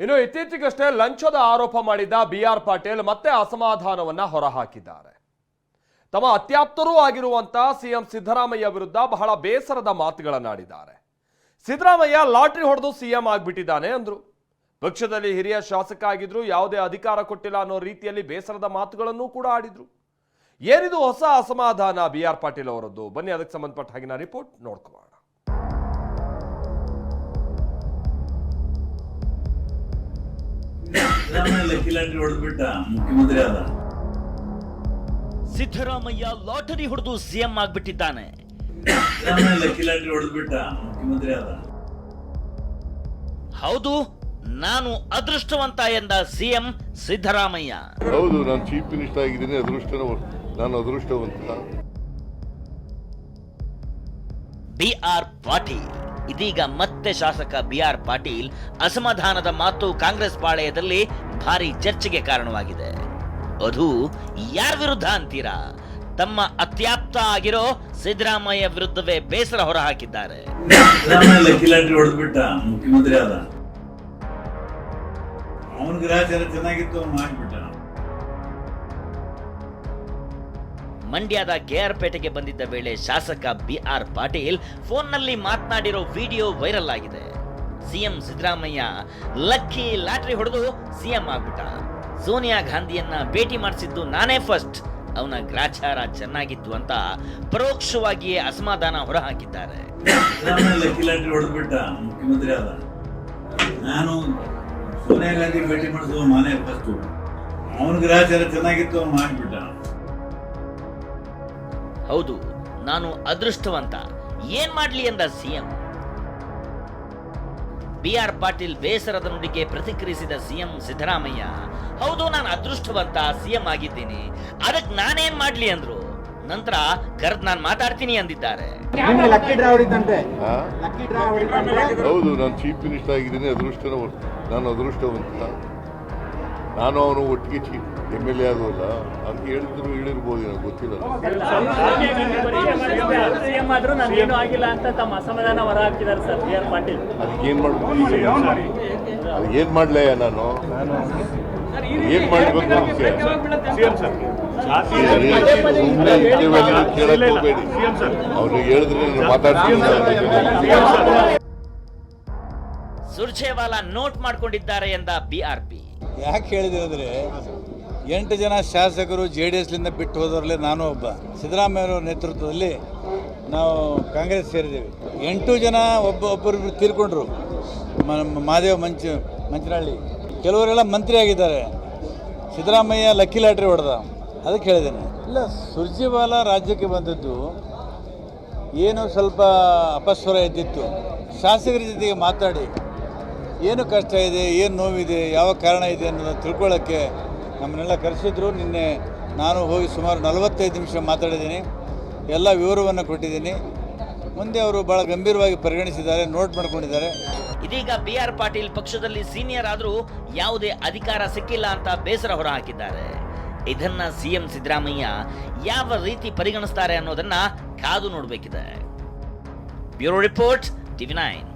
ಇನ್ನು ಇತ್ತೀಚೆಗಷ್ಟೇ ಲಂಚದ ಆರೋಪ ಮಾಡಿದ್ದ ಬಿ ಆರ್ ಪಾಟೀಲ್ ಮತ್ತೆ ಅಸಮಾಧಾನವನ್ನ ಹೊರಹಾಕಿದ್ದಾರೆ. ತಮ್ಮ ಅತ್ಯಾಪ್ತರೂ ಆಗಿರುವಂತ ಸಿಎಂ ಸಿದ್ದರಾಮಯ್ಯ ವಿರುದ್ಧ ಬಹಳ ಬೇಸರದ ಮಾತುಗಳನ್ನಾಡಿದ್ದಾರೆ ಸಿದ್ದರಾಮಯ್ಯ ಲಾಟ್ರಿ ಹೊಡೆದು ಸಿಎಂ ಆಗ್ಬಿಟ್ಟಿದ್ದಾನೆ ಅಂದ್ರು. ಪಕ್ಷದಲ್ಲಿ ಹಿರಿಯ ಶಾಸಕ ಆಗಿದ್ರು, ಯಾವುದೇ ಅಧಿಕಾರ ಕೊಟ್ಟಿಲ್ಲ ಅನ್ನೋ ರೀತಿಯಲ್ಲಿ ಬೇಸರದ ಮಾತುಗಳನ್ನು ಕೂಡ ಆಡಿದ್ರು. ಏನಿದು ಹೊಸ ಅಸಮಾಧಾನ ಬಿ ಆರ್ ಪಾಟೀಲ್ ಅವರದ್ದು? ಬನ್ನಿ ಅದಕ್ಕೆ ಸಂಬಂಧಪಟ್ಟ ಹಾಗಿನ ರಿಪೋರ್ಟ್ ನೋಡ್ಕೊಳ್ಳೋಣ ಲಕ್ಕಿ ಲಾಟ್ರಿ ಹೊಡೆದ್ಬಿಟ್ಟ ಮುಖ್ಯಮಂತ್ರಿ ಆದ. ಸಿದ್ದರಾಮಯ್ಯ ಲಾಟರಿ ಹೊಡೆದು ಸಿಎಂ ಆಗ್ಬಿಟ್ಟಿದ್ದಾನೆ. ಲಕ್ಕಿ ಲಾಟ್ರಿ ಹೊಡೆದ್ಬಿಟ್ಟ ಮುಖ್ಯಮಂತ್ರಿ ಆದ. ಹೌದು ನಾನು ಅದೃಷ್ಟವಂತ ಎಂದ ಸಿಎಂ ಸಿದ್ದರಾಮಯ್ಯ. ಹೌದು ನಾನು ಚೀಫ್ ಮಿನಿಸ್ಟರ್ ಆಗಿದ್ದೀನಿ ಅದೃಷ್ಟ ನಾನು ಅದೃಷ್ಟವಂತ. B R Patil. ಇದೀಗ ಮತ್ತೆ ಶಾಸಕ ಬಿ ಆರ್ ಪಾಟೀಲ್ ಅಸಮಾಧಾನದ ಮಾತು ಕಾಂಗ್ರೆಸ್ ಪಾಳೆಯದಲ್ಲಿ ಭಾರಿ ಚರ್ಚೆಗೆ ಕಾರಣವಾಗಿದೆ. ಅದು ಯಾರ ವಿರುದ್ಧ ಅಂತೀರಾ? ತಮ್ಮ ಅತ್ಯಾಪ್ತ ಆಗಿರೋ ಸಿದ್ದರಾಮಯ್ಯ ವಿರುದ್ಧವೇ ಬೇಸರ ಹೊರಹಾಕಿದ್ದಾರೆ. ಮುಖ್ಯಮಂತ್ರಿ ಆದ. ಅವನ ಗ್ರಹಚಾರ ಚೆನ್ನಾಗಿತ್ತು ಮಾಡ್ಬಿಟ್ಟ. ಮಂಡ್ಯದ ಕೆಆರ್ ಪೇಟೆಗೆ ಬಂದಿದ್ದ ವೇಳೆ ಶಾಸಕ ಬಿ ಆರ್ ಪಾಟೀಲ್ ಫೋನ್ನಲ್ಲಿ ಮಾತನಾಡಿರೋ ವಿಡಿಯೋ ವೈರಲ್ ಆಗಿದೆ. ಸಿಎಂ ಸಿದ್ದರಾಮಯ್ಯ ಲಕ್ಕಿ ಲಾಟ್ರಿ ಹೊಡೆದು ಸಿಎಂ ಆಗ್ಬಿಟ್ಟ. ಸೋನಿಯಾ ಗಾಂಧಿಯನ್ನ ಭೇಟಿ ಮಾಡಿಸಿದ್ದು ನಾನೇ ಫಸ್ಟ್ ಅವನ ಗ್ರಾಚಾರ ಚೆನ್ನಾಗಿತ್ತು ಅಂತ ಪರೋಕ್ಷವಾಗಿಯೇ ಅಸಮಾಧಾನ ಹೊರಹಾಕಿದ್ದಾರೆ. ನಾನು ಸೋನಿಯಾ ಗಾಂಧಿ ಭೇಟಿ ಮಾಡಿಸುವ ಮಾನೇ ಫಸ್ಟ್ ಅವನ ಗ್ರಹಚಾರ ಚೆನ್ನಾಗಿತ್ತು, ಅವ್ನು ಮಾಡ್ಬಿಟ್ಟ. ಹೌದು ನಾನು ಅದೃಷ್ಟವಂತ. ಏನ್ ಮಾಡ್ಲಿ ಎಂದ ಸಿಎಂ? ಬಿ ಆರ್ ಪಾಟೀಲ್ ಬೇಸರದ ನುಡಿಗೆ ಪ್ರತಿಕ್ರಿಯಿಸಿದ ಸಿಎಂ ಸಿದ್ದರಾಮಯ್ಯ ಹೌದು ನಾನು ಅದೃಷ್ಟವಂತ ಸಿಎಂ ಆಗಿದ್ದೀನಿ. ಅದಕ್ಕೆ ನಾನೇನ್ ಮಾಡ್ಲಿ ಅಂದ್ರು? ನಂತರ ಕರೆದ್ ನಾನು ಮಾತಾಡ್ತೀನಿ ಅಂದಿದ್ದಾರೆ. ನಿಮ್ಗೆ ಲಕ್ಕಿ ಡ್ರಾ ಹೊಡಿತಂತೆ. ಆ? ಲಕ್ಕಿ ಡ್ರಾ ಹೊಡಿತಂತೆ. ಹೌದು ನಾನು ಚೀಫ್ ಮಿನಿಸ್ಟರ್ ಆಗಿದ್ದೀನಿ ಅದೃಷ್ಟ ನಾನು ಅದೃಷ್ಟವಂತ. ನಾನು ಅವನು ಒಟ್ಟಿಗೆ ಎಂ ಎಲ್ ಎ ಆಗೋಲ್ಲ ಅಂತ ಹೇಳಿದ್ರು ಹೇಳಿರ್ಬೋದು ನನಗೆ ಗೊತ್ತಿಲ್ಲ ಅದಕ್ಕೇನು ಮಾಡ್ಬೇಕು ಅದಕ್ಕೇನು ಮಾಡಲೇ ನಾನು? ಏನು ಮಾಡಬೇಕು ಸುಮ್ಮನೆ ಇಂಟರ್ವ್ಯೂಲ್ಲಿ ಕೇಳಕ್ಕೆ ಹೋಗಬೇಡಿ. ಅವ್ರಿಗೆ ಹೇಳಿದ್ರೆ ನಾನು ಮಾತಾಡ್ತೀನಿ ಸುರ್ಜೇವಾಲಾ ನೋಟ್ ಮಾಡ್ಕೊಂಡಿದ್ದಾರೆ ಎಂದ ಬಿಆರ್ಪಿ ಯಾಕೆ ಹೇಳಿದೆ ಅಂದರೆ ಎಂಟು ಜನ ಶಾಸಕರು ಜೆ ಡಿ ಎಸ್ಲಿಂದ ಬಿಟ್ಟು ಹೋದವರಲ್ಲಿ ನಾನು ಒಬ್ಬ. ಸಿದ್ದರಾಮಯ್ಯ ನೇತೃತ್ವದಲ್ಲಿ ನಾವು ಕಾಂಗ್ರೆಸ್ ಸೇರಿದ್ದೇವೆ. ಎಂಟು ಜನ ಒಬ್ಬ ಒಬ್ಬರು ತೀರ್ಕೊಂಡ್ರು. ಮ- ಮಹಾದೇವ್ ಮಂಚ, ಮಂಚನಹಳ್ಳಿ. ಕೆಲವರೆಲ್ಲ ಮಂತ್ರಿ ಆಗಿದ್ದಾರೆ. ಸಿದ್ದರಾಮಯ್ಯ ಲಕ್ಕಿ ಲಾಟ್ರಿ ಹೊಡೆದ. ಅದಕ್ಕೆ ಹೇಳಿದ್ದೇನೆ. ಇಲ್ಲ, ಸುರ್ಜಿವಾಲ ರಾಜ್ಯಕ್ಕೆ ಬಂದದ್ದು ಏನು ಸ್ವಲ್ಪ ಅಪಸ್ವರ ಇದ್ದಿತ್ತು. ಶಾಸಕರ ಜೊತೆಗೆ ಮಾತಾಡಿ. ಏನು ಕಷ್ಟ ಇದೆ, ಏನು ನೋವಿದೆ, ಯಾವ ಕಾರಣ ಇದೆ ಅನ್ನೋದನ್ನು ತಿಳ್ಕೊಳ್ಳೋಕ್ಕೆ ನಮ್ಮನ್ನೆಲ್ಲ ಕರೆಸಿದ್ರು. ನಿನ್ನೆ ನಾನು ಹೋಗಿ ಸುಮಾರು ನಲವತ್ತೈದು ನಿಮಿಷ ಮಾತಾಡಿದ್ದೀನಿ. ಎಲ್ಲ ವಿವರವನ್ನು ಕೊಟ್ಟಿದ್ದೀನಿ. ಮುಂದೆ ಅವರು ಭಾಳ ಗಂಭೀರವಾಗಿ ಪರಿಗಣಿಸಿದ್ದಾರೆ, ನೋಟ್ ಮಾಡ್ಕೊಂಡಿದ್ದಾರೆ. ಇದೀಗ ಬಿ ಆರ್ ಪಾಟೀಲ್ ಪಕ್ಷದಲ್ಲಿ ಸೀನಿಯರ್ ಆದರೂ ಯಾವುದೇ ಅಧಿಕಾರ ಸಿಕ್ಕಿಲ್ಲ ಅಂತ ಬೇಸರ ಹೊರಹಾಕಿದ್ದಾರೆ. ಇದನ್ನ ಸಿಎಂ ಸಿದ್ದರಾಮಯ್ಯ ಯಾವ ರೀತಿ ಪರಿಗಣಿಸ್ತಾರೆ ಅನ್ನೋದನ್ನ ಕಾದು ನೋಡಬೇಕಿದೆ. Bureau report, TV nine.